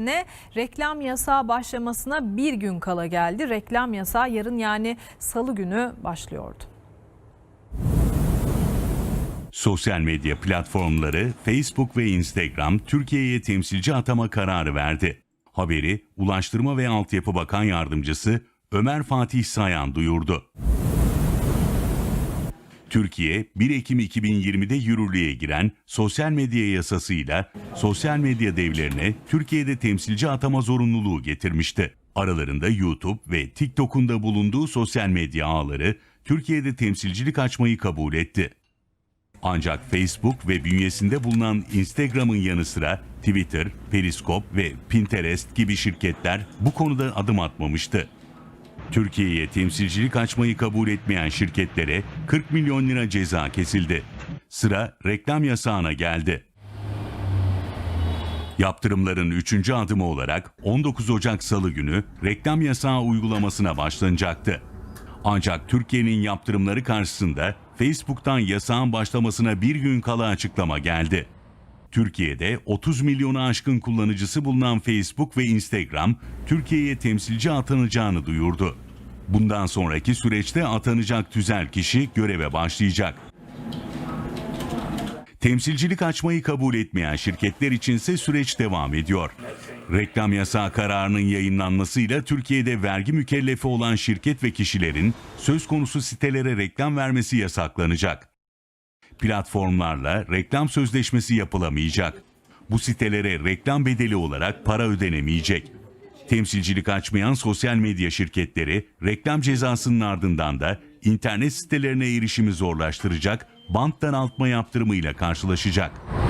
ne reklam yasağı başlamasına bir gün kala geldi. Reklam yasağı yarın yani salı günü başlıyordu. Sosyal medya platformları Facebook ve Instagram Türkiye'ye temsilci atama kararı verdi. Haberi Ulaştırma ve Altyapı Bakan Yardımcısı Ömer Fatih Sayan duyurdu. Türkiye 1 Ekim 2020'de yürürlüğe giren sosyal medya yasasıyla sosyal medya devlerine Türkiye'de temsilci atama zorunluluğu getirmişti. Aralarında YouTube ve TikTok'un da bulunduğu sosyal medya ağları Türkiye'de temsilcilik açmayı kabul etti. Ancak Facebook ve bünyesinde bulunan Instagram'ın yanı sıra Twitter, Periscope ve Pinterest gibi şirketler bu konuda adım atmamıştı. Türkiye'ye temsilcilik açmayı kabul etmeyen şirketlere 40 milyon lira ceza kesildi. Sıra reklam yasağına geldi. Yaptırımların 3. adımı olarak 19 Ocak Salı günü reklam yasağı uygulamasına başlanacaktı. Ancak Türkiye'nin yaptırımları karşısında Facebook'tan yasağın başlamasına bir gün kala açıklama geldi. Türkiye'de 30 milyonu aşkın kullanıcısı bulunan Facebook ve Instagram, Türkiye'ye temsilci atanacağını duyurdu. Bundan sonraki süreçte atanacak tüzel kişi göreve başlayacak. Temsilcilik açmayı kabul etmeyen şirketler içinse süreç devam ediyor. Reklam yasağı kararının yayınlanmasıyla Türkiye'de vergi mükellefi olan şirket ve kişilerin söz konusu sitelere reklam vermesi yasaklanacak. Platformlarla reklam sözleşmesi yapılamayacak. Bu sitelere reklam bedeli olarak para ödenemeyecek. Temsilcilik açmayan sosyal medya şirketleri reklam cezasının ardından da internet sitelerine erişimi zorlaştıracak bant daraltma yaptırımıyla karşılaşacak.